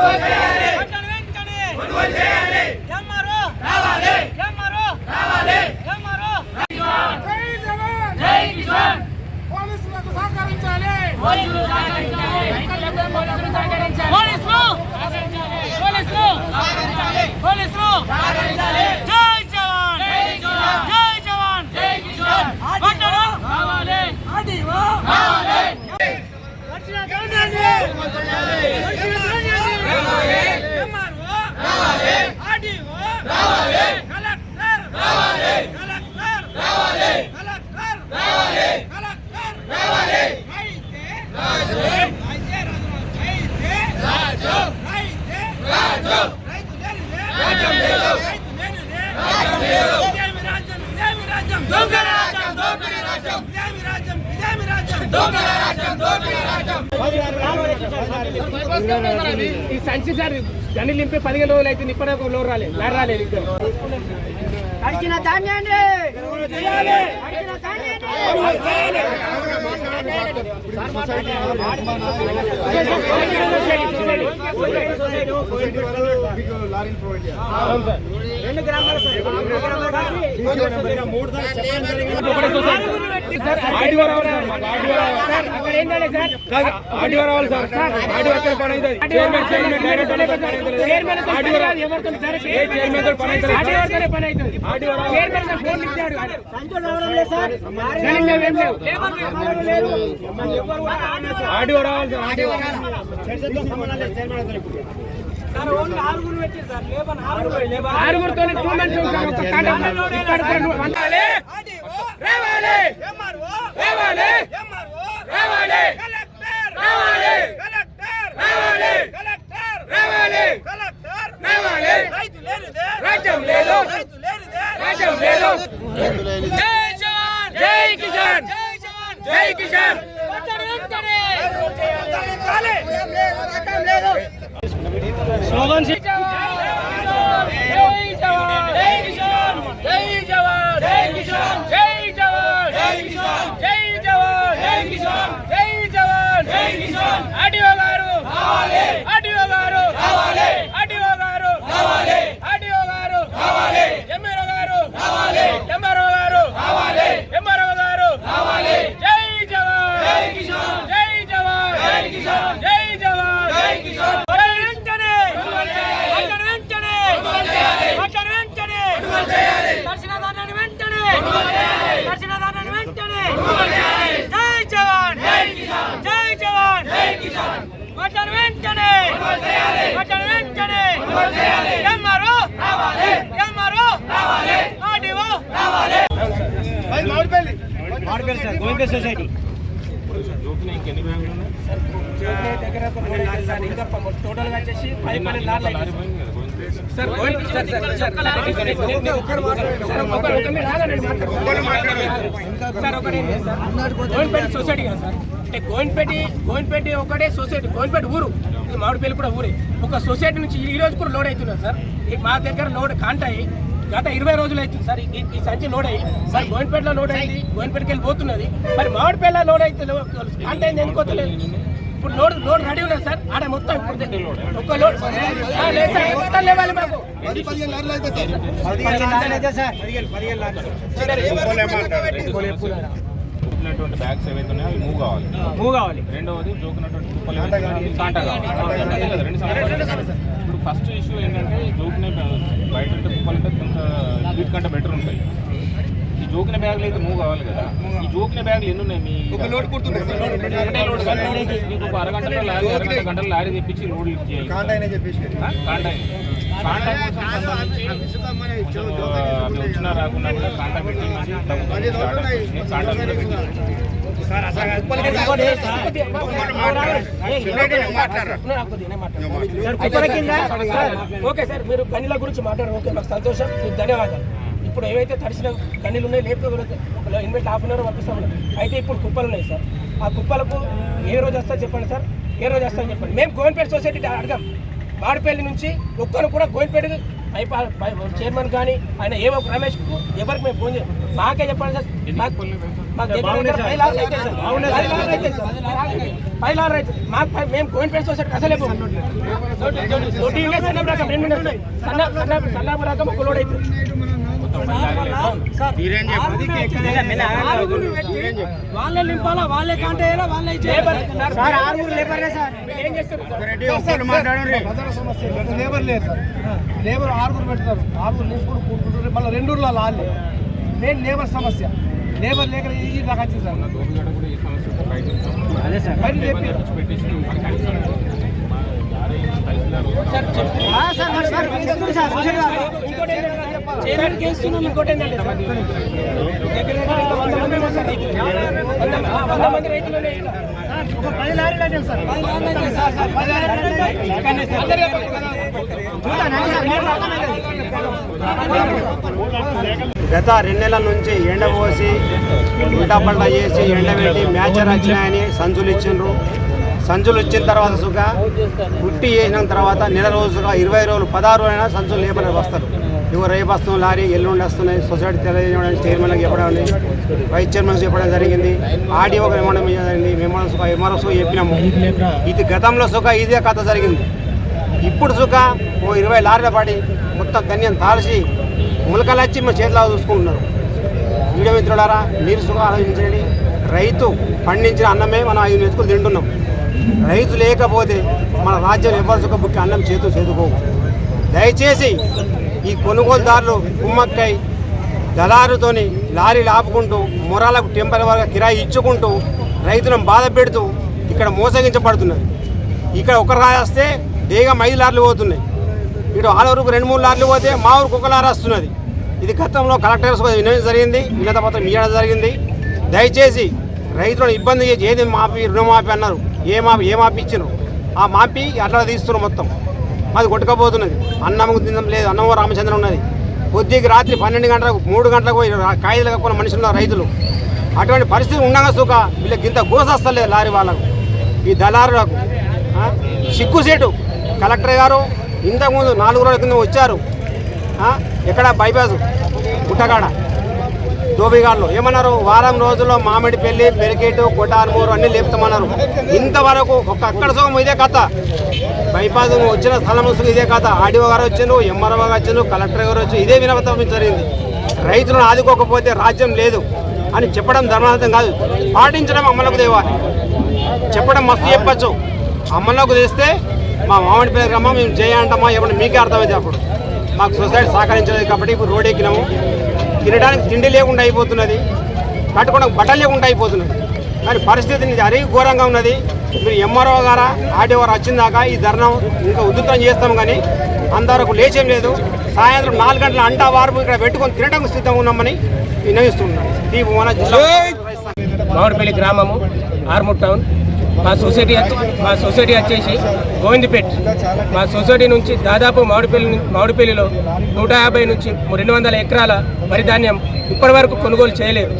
Okay. ఈ సంచి sir గని నింపి పదిహేను రోజులు అయితే ఇప్పటి వరకు లోన్ రాలేదు లర్ రాలేదు ఇంకా అడిచిన ధాన్యాన్ని ప్రొవైడ్ రెండు గ్రామాలు ఆడియో రావాలి సార్. ఆడియో రావాలి ఆరుగురుతో టూ మంత్స్ రావాలి రావాలి రావాలి Vadapalli sir Govinda society total sir sir sir Govindapeta society కదా సార్. అంటే గోవిందపేట గోవిందపేట ఒకటే సొసైటీ గోవిందపేట ఊరు. మామిడిపల్లి కూడా ఊరే. ఒక సొసైటీ నుంచి ఈ రోజు కూడా లోడ్ అవుతున్నారు సార్. మా దగ్గర లోడ్ కాంటాయి. గత ఇరవై రోజులు అవుతుంది. సార్ ఈ సంచి లోడ్ అయ్యి సార్ గోవిందపేటలో లోడ్ అయింది. గోవిందపేటకి వెళ్ళి పోతున్నది. మరి మామిడిపేట లోడ్ అయితే అంటే ఎందుకు వద్దలేదు ఇప్పుడు లోడ్ లోడ్ రెడీ ఉన్నది సార్. ఆడ మొత్తం ఒక్క లోడ్. మొత్తం లేవాలి మాకు రెండవది జోకున్నటువంటి బ్యాగులు అయితే మూవ్ కావాలి కదా ఈ జోకిన బ్యాగులు ఎన్ని ఉన్నాయి మీ ఒక లోడ్ ఒకటే లోడ్ మీకు ఒక అరగంటలో లారీ అరగంట గంటలో లారీ తెప్పించి లోడ్ లిఫ్ట్ చేయాలి కాంటాయిన్ చెప్పేసి కాంటాయిన్ కాంటాక్ట్ ఓకే సార్ మీరు పనిల గురించి మాట్లాడారు ఓకే మాకు సంతోషం ధన్యవాదాలు ఇప్పుడు ఏవైతే తడిసిన గనిలు ఉన్నాయో లేకపోతే ఇన్వెంట్ హాఫ్ అన్ అవర్ పంపిస్తాం అయితే ఇప్పుడు కుప్పలు ఉన్నాయి సార్ ఆ కుప్పలకు ఏ రోజు వస్తా చెప్పండి సార్ ఏ రోజు వస్తా చెప్పండి మేము గోవిందపేట సొసైటీ అడగాం మాడిపల్లి నుంచి ఒక్కరు కూడా గోవిందపేట చైర్మన్ కానీ ఆయన ఏవో రమేష్ ఎవరికి మేము ఫోన్ చేయం మాకే చెప్పండి సార్ మాకు మాకు మేము గోవిందపేట సొసైటీ అసలే ఇల్లే సన్నపు రకం సన్నపు రకం ఒక లోడ్ అవుతుంది వాళ్ళే నింపాలా వాళ్ళే కాంటే వాళ్ళే లేబర్ సార్ ఆరుగురు లేబర్లే సార్ మీరు ఏం సార్ సమస్య ఏంటంటే లేబర్ లేదు సార్ లేబర్ ఆరుగురు పెడతారు ఆరుగురు నింపుడు కూడుకుంటారు మళ్ళీ రెండు ఊర్లో నేను మెయిన్ లేబర్ సమస్య లేబర్ లేక ఈ దాకా వచ్చింది సార్ దోపిగడ కూడా అదే సార్ సార్ సార్ సార్ ఇంకోటి ఏంటంటే చైర్మన్ ఇంకోటి దగ్గర దగ్గర ఇంకా వంద మంది ఉన్నారు సార్? రైతులు వంద మంది రైతులు పది లారీలు సార్ పది లారీలు సార్ సార్ పది లారీలు అందరూ గత రెండు నెలల నుంచి ఎండ పోసి ఉల్టాపల్టా చేసి ఎండబెట్టి మ్యాచర్ వచ్చినాయని సంచులు ఇచ్చిండ్రు. సంచులు ఇచ్చిన తర్వాత సుగా పుట్టి చేసిన తర్వాత నెల రోజుగా ఇరవై రోజులు పదహారు అయినా సంచులు లేబర్ వస్తారు. ఇవి రేపు వస్తున్నాం లారీ ఎల్లుండి వస్తున్నాయి సొసైటీ తెలియజేయడం చైర్మన్కి చెప్పడం వైస్ చైర్మన్ చెప్పడం జరిగింది ఆర్డీఓకి ఇవ్వడం జరిగింది మేము సుఖ ఎంఆర్ఓ సుఖ చెప్పినాము. ఇది గతంలో సుఖ ఇదే కథ జరిగింది. ఇప్పుడు సుఖ ఓ ఇరవై లారీల పడి మొత్తం ధన్యం తాల్చి ములకలు వచ్చి మా చేతిలో చూసుకుంటున్నారు. వీడియో మిత్రులారా మీరు సుఖం ఆలోచించండి. రైతు పండించిన అన్నమే మనం ఐదు మెతుకులు తింటున్నాం. రైతు లేకపోతే మన రాజ్యం ఎవరి బుక్కి అన్నం చేతు చేదుకోవు. దయచేసి ఈ కొనుగోలుదారులు కుమ్మక్కై దళారుతోని లారీలు ఆపుకుంటూ మొరాలకు వరకు కిరాయి ఇచ్చుకుంటూ రైతులను బాధ పెడుతూ ఇక్కడ మోసగించబడుతున్నారు. ఇక్కడ ఒక రాస్తే బేగం ఐదు లారీలు పోతున్నాయి. ఇటు ఆల ఊరుకు రెండు మూడు లారీలు పోతే మా ఊరికి ఒక లారీ వస్తున్నది. ఇది గతంలో కలెక్టర్స్ వినడం జరిగింది వినత పత్రం ఇవ్వడం జరిగింది. దయచేసి రైతులను ఇబ్బంది చేసి ఏది మాపి రుణమాఫీ అన్నారు. ఏ మాపి ఏ మాపి ఇచ్చినారు ఆ మాపి అట్లా తీస్తున్నారు మొత్తం. మాది కొట్టుకపోతున్నది. అన్నం తినడం లేదు. అన్నం రామచంద్రం ఉన్నది. పొద్దుకి రాత్రి పన్నెండు గంటలకు మూడు గంటలకు పోయి కాయలు కక్కున్న మనుషులు రైతులు. అటువంటి పరిస్థితి ఉండగా సుఖ. వీళ్ళకి ఇంత గోసస్తలేదు లారీ వాళ్ళకు. ఈ దళారులకు సిగ్గుసేటు కలెక్టర్ గారు ఇంతకుముందు నాలుగు రోజుల కింద వచ్చారు. ఎక్కడ బైపాస్ గుట్టగాడ దోబిగాడ్లో ఏమన్నారు? వారం రోజుల్లో మామిడి పెళ్ళి పెరికేటు కొట్టారమూరు అన్ని లేపుతామన్నారు. ఇంతవరకు ఒక అక్కడ సుఖం ఇదే కథ. బైపాస్ వచ్చిన స్థలం సుఖం ఇదే కథ. ఆడిఓ గారు వచ్చాను ఎంఆర్ఓ గారు వచ్చాను కలెక్టర్ గారు వచ్చి ఇదే వినవతం జరిగింది. రైతులను ఆదుకోకపోతే రాజ్యం లేదు అని చెప్పడం ధర్మార్థం కాదు. పాటించడం అమలకు దేవాలి చెప్పడం మస్తు చెప్పచ్చు. అమల్లోకి తెస్తే మా మామిడి పేరు మేము చేయంటామా? ఏమన్నా మీకే అర్థమైంది అప్పుడు. మాకు సొసైటీ సహకరించలేదు కాబట్టి ఇప్పుడు రోడ్ ఎక్కినాము. తినడానికి తిండి లేకుండా అయిపోతున్నది కట్టుకోవడానికి బట్టలు లేకుండా అయిపోతున్నది. కానీ పరిస్థితి ఇది అరీ ఘోరంగా ఉన్నది. మీరు ఎంఆర్ఓ గారా ఆర్డీఓ వచ్చిందాకా ఈ ధర్నం ఇంకా ఉధృతం చేస్తాం కానీ అంతవరకు లేచేం లేదు. సాయంత్రం నాలుగు గంటల అంటా వారు ఇక్కడ పెట్టుకొని తినడానికి సిద్ధంగా ఉన్నామని వినయిస్తున్నాను దీపు జిల్లా మామిడిపల్లి గ్రామము ఆర్మూర్ టౌన్. మా సొసైటీ మా సొసైటీ వచ్చేసి గోవిందపేట్. మా సొసైటీ నుంచి దాదాపు మామిడిపల్లి మామిడిపల్లిలో నూట యాభై నుంచి రెండు వందల ఎకరాల వరి ధాన్యం ఇప్పటి వరకు కొనుగోలు చేయలేరు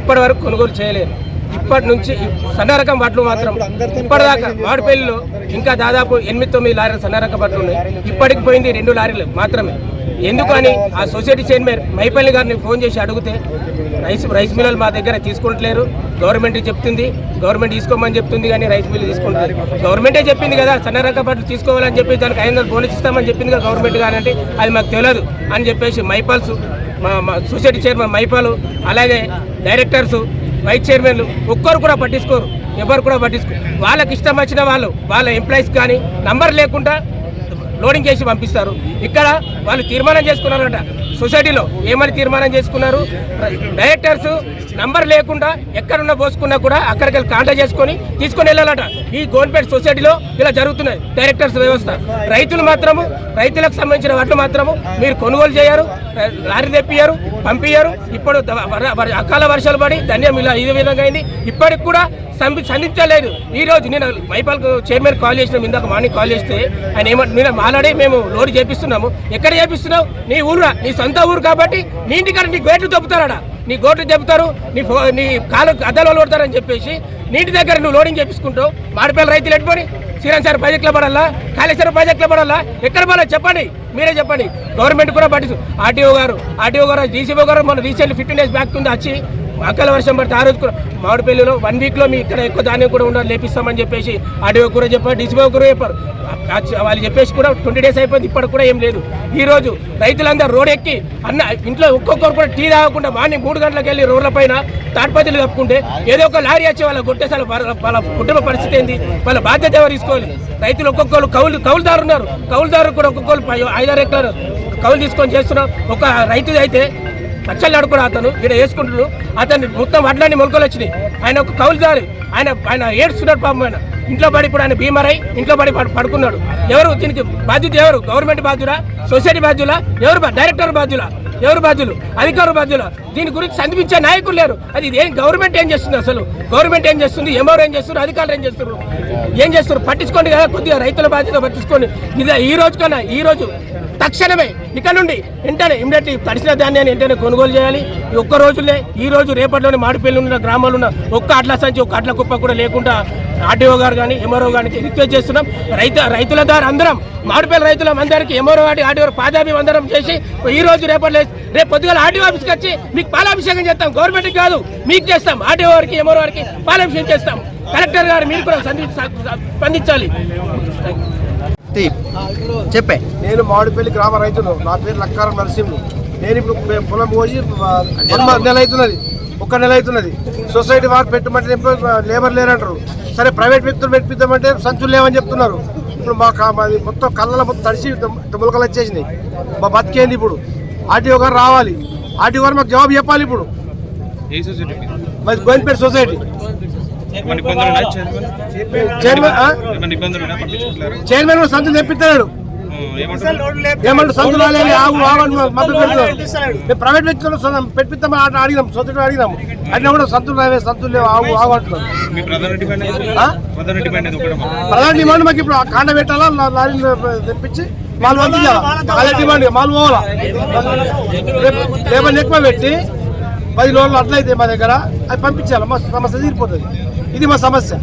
ఇప్పటి వరకు కొనుగోలు చేయలేరు ఇప్పటి నుంచి సన్న రకం వడ్లు మాత్రం ఇప్పటిదాకా మామిడిపల్లిలో ఇంకా దాదాపు ఎనిమిది తొమ్మిది లారీలు సన్న రకం వడ్లు ఉన్నాయి. ఇప్పటికి పోయింది రెండు లారీలు మాత్రమే. ఎందుకని ఆ సొసైటీ చైర్మన్ మైపల్లి గారిని ఫోన్ చేసి అడిగితే రైస్ రైస్ మిల్లలు మా దగ్గర తీసుకుంటలేరు. గవర్నమెంట్ చెప్తుంది. గవర్నమెంట్ తీసుకోమని చెప్తుంది కానీ రైస్ మిల్లు తీసుకుంటారు గవర్నమెంటే చెప్పింది కదా సన్న రకం పట్లు తీసుకోవాలని చెప్పి దానికి ఐదు వందలు బోనస్ ఇస్తామని చెప్పింది కదా గవర్నమెంట్ కానీ అంటే అది మాకు తెలియదు అని చెప్పేసి మైపాల్స్ మా సొసైటీ చైర్మన్ మైపాలు అలాగే డైరెక్టర్స్ వైస్ చైర్మన్లు ఒక్కరు కూడా పట్టించుకోరు. ఎవరు కూడా పట్టించుకోరు వాళ్ళకి ఇష్టం వచ్చిన వాళ్ళు వాళ్ళ ఎంప్లాయీస్ కానీ నంబర్ లేకుండా లోడింగ్ చేసి పంపిస్తారు. ఇక్కడ వాళ్ళు తీర్మానం చేసుకున్నారంట. సొసైటీలో ఏమని తీర్మానం చేసుకున్నారు? డైరెక్టర్స్ నంబర్ లేకుండా ఎక్కడున్న పోసుకున్నా కూడా అక్కడికి వెళ్ళి కాంటాక్ట్ చేసుకొని తీసుకొని వెళ్ళాలట. ఈ గవర్నమెంట్ సొసైటీలో ఇలా జరుగుతున్నాయి డైరెక్టర్స్ వ్యవస్థ. రైతులు మాత్రము రైతులకు సంబంధించిన వాటిని మాత్రము మీరు కొనుగోలు చేయరు లారీ తెప్పియారు పంపించరు ఇప్పుడు వర- అకాల వర్షాలు పడి ధన్యం ఇలా ఇదే విధంగా అయింది. ఇప్పటికి కూడా సంధి సంధించలేదు. ఈ రోజు నేను మైపాల్ చైర్మన్ కాల్ చేసినాం ఇందాక మార్నింగ్ కాల్ చేస్తే ఆయన ఏమంటే నేను ఆల్రెడీ మేము లోడ్ చేపిస్తున్నాము. ఎక్కడ చేపిస్తున్నావు? నీ ఊరురా నీ సొంత ఊరు కాబట్టి నీ ఇంటికాడ నీ గేట్లు చెబుతారట నీ గోట్లు చెబుతారు నీ ఫో నీ కాలు అద్దాలు కొడతారని చెప్పేసి నీటి దగ్గర నువ్వు లోడింగ్ చేపించుకుంటావు మాడిపల్లి రైతులు ఎట్టుకొని శ్రీరామ్ సార్ ప్రాజెక్టులో పడాలా కాళేశ్వరం ప్రాజెక్టులో పడాలా ఎక్కడ పడాలా చెప్పండి మీరే చెప్పండి. గవర్నమెంట్ కూడా పట్టించు ఆర్టీఓ గారు ఆర్టీఓ గారు డీసీఓ గారు మన రీసెంట్ ఫిఫ్టీన్ డేస్ బ్యాక్ కింద వచ్చి అక్కల వర్షం పడితే ఆ రోజు కూడా మామిడిపల్లిలో వన్ వీక్లో మీ ఇక్కడ ఎక్కువ ధాన్యం కూడా ఉండాలి లేపిస్తామని చెప్పేసి ఆర్డీఓ కూర చెప్పారు డీసీఓ కూర చెప్పారు. వాళ్ళు చెప్పేసి కూడా ట్వంటీ డేస్ అయిపోయింది ఇప్పటికి కూడా ఏం లేదు. ఈ రోజు రైతులందరూ రోడ్ ఎక్కి అన్న ఇంట్లో ఒక్కొక్కరు కూడా టీ తాగకుండా మార్నింగ్ మూడు గంటలకు వెళ్ళి రోడ్ల పైన తాడ్పతులు కప్పుకుంటే ఏదో ఒక లారీ వచ్చి వాళ్ళ కొట్టేసారి వాళ్ళ కుటుంబ పరిస్థితి ఏంది? వాళ్ళ బాధ్యత ఎవరు తీసుకోవాలి? రైతులు ఒక్కొక్కరు కౌలు కౌలుదారు ఉన్నారు కౌలుదారు కూడా ఒక్కొక్కరు పై- ఐదారు ఎకరాలు కౌలు తీసుకొని చేస్తున్నారు. ఒక రైతు అయితే పచ్చళ్ళు ఆడుకుని అతను ఇక్కడ వేసుకుంటున్నాడు. అతను మొత్తం వడ్లన్నీ మొలకలు వచ్చినాయి. ఆయన ఒక కౌలుదారు ఆయన ఆయన ఏడుస్తున్నాడు పాపం ఆయన. ఇంట్లో పడి ఇప్పుడు ఆయన బీమారై ఇంట్లో పడి పడుకున్నాడు. ఎవరు దీనికి బాధ్యత ఎవరు? గవర్నమెంట్ బాధ్యులా? సొసైటీ బాధ్యులా? ఎవరు బా- డైరెక్టర్ బాధ్యులా? ఎవరు బాధ్యులు? అధికారులు బాధ్యుల? దీని గురించి సంధించే నాయకులు లేరు. అది ఏం గవర్నమెంట్ ఏం చేస్తుంది అసలు? గవర్నమెంట్ ఏం చేస్తుంది? ఎంఆర్ ఏం చేస్తున్నారు? అధికారులు ఏం చేస్తున్నారు? ఏం చేస్తున్నారు? పట్టించుకోండి కదా కొద్దిగా రైతుల బాధ్యత పట్టించుకోండి. ఇది ఈ రోజు కన్నా ఈ రోజు తక్షణమే ఇక్కడ నుండి వెంటనే ఇమ్మీడియట్లీ తడిసిన ధాన్యాన్ని వెంటనే కొనుగోలు చేయాలి. ఒక్క రోజులే ఈ రోజు రేపటిలోనే మాడిపల్లి ఉన్న గ్రామాలు ఉన్న ఒక్క అట్ల సంచి ఒక్క అట్ల కుప్ప కూడా లేకుండా ఆర్డీఓ గారు కానీ ఎంఆర్ఓ గారికి రిక్వెస్ట్ చేస్తున్నాం. రైతు రైతుల ద్వారా అందరం మాడిపల్లి రైతుల అందరికీ ఎంఆర్ఓ గారి ఆర్డీఓ పాదాభివందనం చేసి ఈ రోజు రేపటి రేపు పొద్దుగాల ఆర్డీఓ ఆఫీస్కి వచ్చి మీకు పాలాభిషేకం చేస్తాం. గవర్నమెంట్కి కాదు మీకు చేస్తాం. ఆర్డీఓ వారికి ఎంఆర్ఓ వారికి పాలాభిషేకం చేస్తాం. కలెక్టర్ గారు మీరు కూడా స్పందించాలి. చెప్పే. నేను మామిడిపల్లి గ్రామ రైతును. నా పేరు లక్కారం నరసింహులు నేను ఇప్పుడు పొలం పోసి నెల అవుతున్నది. ఒక్క నెల అవుతున్నది. సొసైటీ వారు పెట్టమంటే లేబర్ లేరంటారు. సరే ప్రైవేట్ వ్యక్తులు పెట్టిద్దామంటే సంచులు లేవని చెప్తున్నారు. ఇప్పుడు మా కా- మాది మొత్తం కళ్ళలో మొత్తం తడిసి ములకలు వచ్చేసినాయి. మా బతికేంది ఇప్పుడు. ఆర్టీఓ గారు రావాలి. ఆర్టీఓ గారు మాకు జవాబు చెప్పాలి ఇప్పుడు. ఏ సొసైటీ? మాది గోవిందపేట సొసైటీ. చైర్మన్ కూడా సంచులు తెప్పిస్తున్నాడు ఏమంటారు? సంతులు రాలేదు ఆగు ఆగు అని మద్దతు పెడుతున్నారు మేము ప్రైవేట్ వ్యక్తులు పెట్టిస్తామని అడిగి- అడిగినాం సొంత అడిగినాం అడిగినా కూడా సంతులు రావే సంతులు లేవు ఆగు ఆగు అంటున్నారు. మీ ప్రధాన డిమాండ్ మాకు. ఇప్పుడు ఆ కాండ పెట్టాలా లారీని తెప్పించి మాలు పంపించాలా? అదే డిమాండ్ మాలు పోవాలా? లేబర్ ఎక్కువ పెట్టి పది రోజులు అట్లయితే మా దగ్గర అది పంపించాలి? మా సమస్య తీరిపోతుంది. ఇది మా సమస్య.